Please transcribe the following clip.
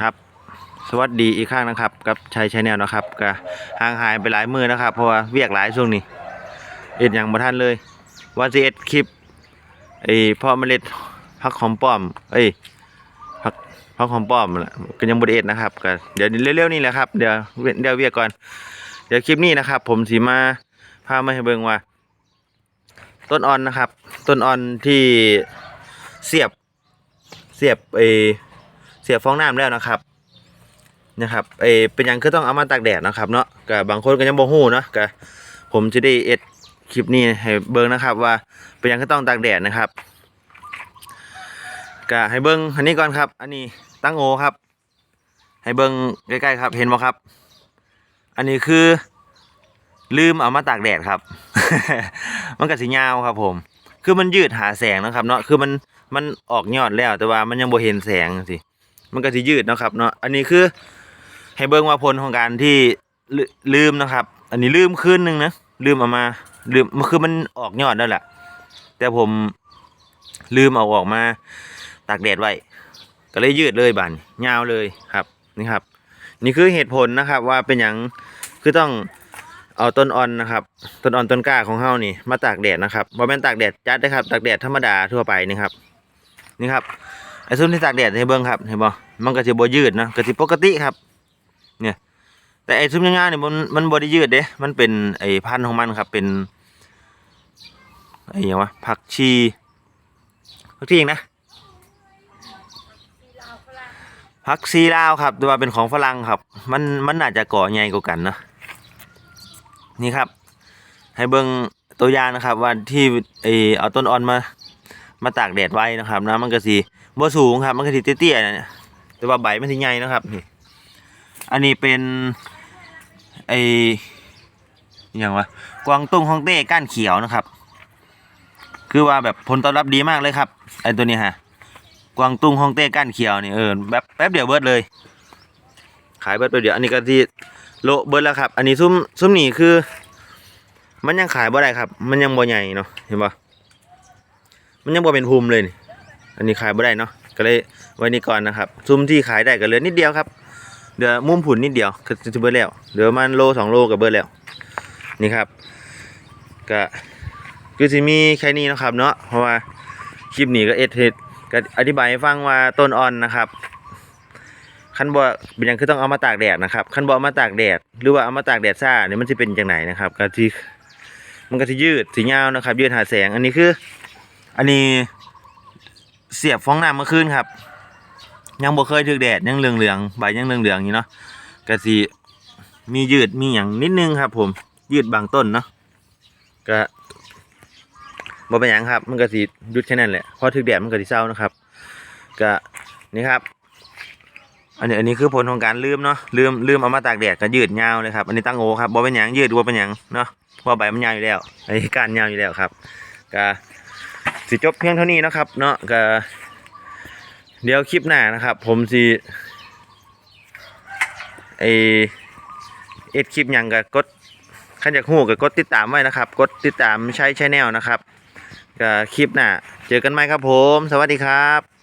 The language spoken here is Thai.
ครับ สวัสดีอีกครั้งนะครับ กับชัยชาแนลนะครับก็ห่างหายไปหลายมือนะครับเพราะว่าเวียกหลายช่วงนี้เอ็ดอย่างบ่ทันเลยว่าสิเอ็ดคลิปไอ้พ่อเมล็ดพักหอมป้อม เอ้ยพักพักหอมป้อมกันแหละก็ยังบ่ได้เอ็ดนะครับก็เดี๋ยวเร็วๆนี่แหละครับเดี๋ยวเดี๋ยวเวียกก่อน เดี๋ยวคลิปนี้นะครับ ผมสิมาพามาให้เบิ่งว่า ต้นอ่อนนะครับ ต้นอ่อนที่เสียบเสียบไอเสียฟองน้ำแล้วนะครับนะครับไอเป็นยังคือต้องเอามาตากแดดนะครับเนาะกับบางคนก็ยังบ่ฮู้เนาะกับผมจะได้เอ็ดคลิปนี้ให้เบิ่งนะครับ ว่าเป็นยังคือต้องตากแดดนะครับก็ให้เบิ่งอันนี้ก่อนครับ อันนี้ตั้งโอครับ ให้เบิ่งใกล้ๆครับ เห็นบ่ครับ อันนี้คือ ลืมเอามาตากแดดครับ มันก็สิยาครับ ผม คือมันยืดหาแสงนะครับ เนาะคือมันมันออกยอดแล้วแต่ว่ามันยังบ่เห็นแสงสิ มันก็สิยืดนะครับเนาะอันนี้คือให้เบิ่งว่าผลของการที่ลืมนะครับ อันนี้ลืมคืนหนึ่งนะลืมเอามาลืมมันคือมันออกยอดแล้วแหละ แต่ผมลืมเอาออกมาตากแดดไว้ ก็เลยยืดเลยบานยาวเลยครับนี่ครับ นี่คือเหตุผลนะครับว่าเป็นหยังคือต้องเอาต้นอ่อนนะครับต้นอ่อนต้นกล้าของเฮานี่มาตากแดดนะครับบ่แม่นตากแดดจัดนะครับตากแดดธรรมดาทั่วไปนี่ครับนี่ครับไอ้ซุ่มที่ตากแดดให้เบิ่งครับเห็นบ่ มันก็สิบ่ยืดนะก็สิปกติครับ เนี่ย แต่ไอ้ซุ่มยาวๆนี่มันมันบ่ได้ยืดเด้ มันเป็นไอ้พันธุ์ของมันครับ เป็นไอ้ยังวะผักชีผักชีหยังนะผักซีลาวครับต่ว่าเป็นของฝรั่งครับ มันมันน่าจะก่อใหญ่กว่ากันนะนี่ครับ ให้เบิ่งตัวอย่างนะครับ ว่าที่ไอเอาต้นอ่อนมา มาตากแดดไว้นะครับนะมันก็สิบ่สูงครับ มันก็สิเตี้ยๆนะเนี่ย แต่ว่าใบมันสิใหญ่นะครับนี่อันนี้เป็นไออย่างวะกวางตุ้งฮองเต้ก้านเขียวนะครับ คือว่าแบบผลตอบรับดีมากเลยครับไอตัวนี้ฮะกวางตุ้งฮองเต้ก้านเขียวนี่เออแบบแป๊บเดียวเบิร์ดเลย ขายเบิร์ดไปเดี๋ยวอันนี้ก็ที่โลเบิร์ดแล้วครับ อันนี้ซุ้มซุ้มนี่คือ มันยังขายบ่ได้ครับ มันยังบ่ใหญ่เนาะเห็นบ่มันยังบ่เป็นภูมิเลย อันนี้ขายบ่ได้เนาะ ก็เลยไว้นี่ก่อนนะครับ ซุ้มที่ขายได้ก็เหลือนิดเดียวครับเดี๋ยวมุมผุนนิดเดียวก็จะเบิดแล้วเดี๋ยวมันโลสองโลก็เบิดแล้วนี่ครับก็คือสิมีแค่นี้นะครับเนาะเพราะว่าคลิปนี้ก็เอ็ดเฮ็ดก็อธิบายให้ฟังว่าต้นอ่อนนะครับคันบ่เป็นหยังคือต้องเอามาตากแดดนะครับคันบ่เอามาตากแดด หรือว่าเอามาตากแดดซ่าเนี่ยมันสิเป็นจังไหนนะครับก็ที่มันก็จะยืดสียาวนะครับ ยืดหาแสงอันนี้คือ อันนี้ เสียบฟองน้ำเมื่อคืนครับ ยังบ่เคยถึกแดดยังเหลืองเหลืองๆใบยังเหลืองเหลืองๆอยู่เนาะก็สิมียืดมีอย่างนิดนึงครับ ผม ยืดบางต้นเนาะก็บ่เป็นหยังครับ มันก็สิหยุดแค่นั้นแหละพอถึกแดดมันก็สิเศร้านะครับก็นี่ครับ อันนี้อันนี้คือผลของการลืมเนาะลืมลืมเอามาตากแดดก็ยืดยาวเลยครับอันนี้ตั้งโอครับบ่เป็นหยังยืดบ่เป็นหยังเนาะเพราะใบมันยาวอยู่แล้วไอ้การยาวอยู่แล้วครับก็ สิจบเพียงเท่านี้นะครับ เนาะก็เดี๋ยวคลิปหน้านะครับ ผมสิไอเอ็ดคลิปยังก็กดขันจากหูก็กดติดตามไว้นะครับ กดติดตามใช้ชแนลนะครับก็คลิปหน้าเจอกันไหมครับผม สวัสดีครับ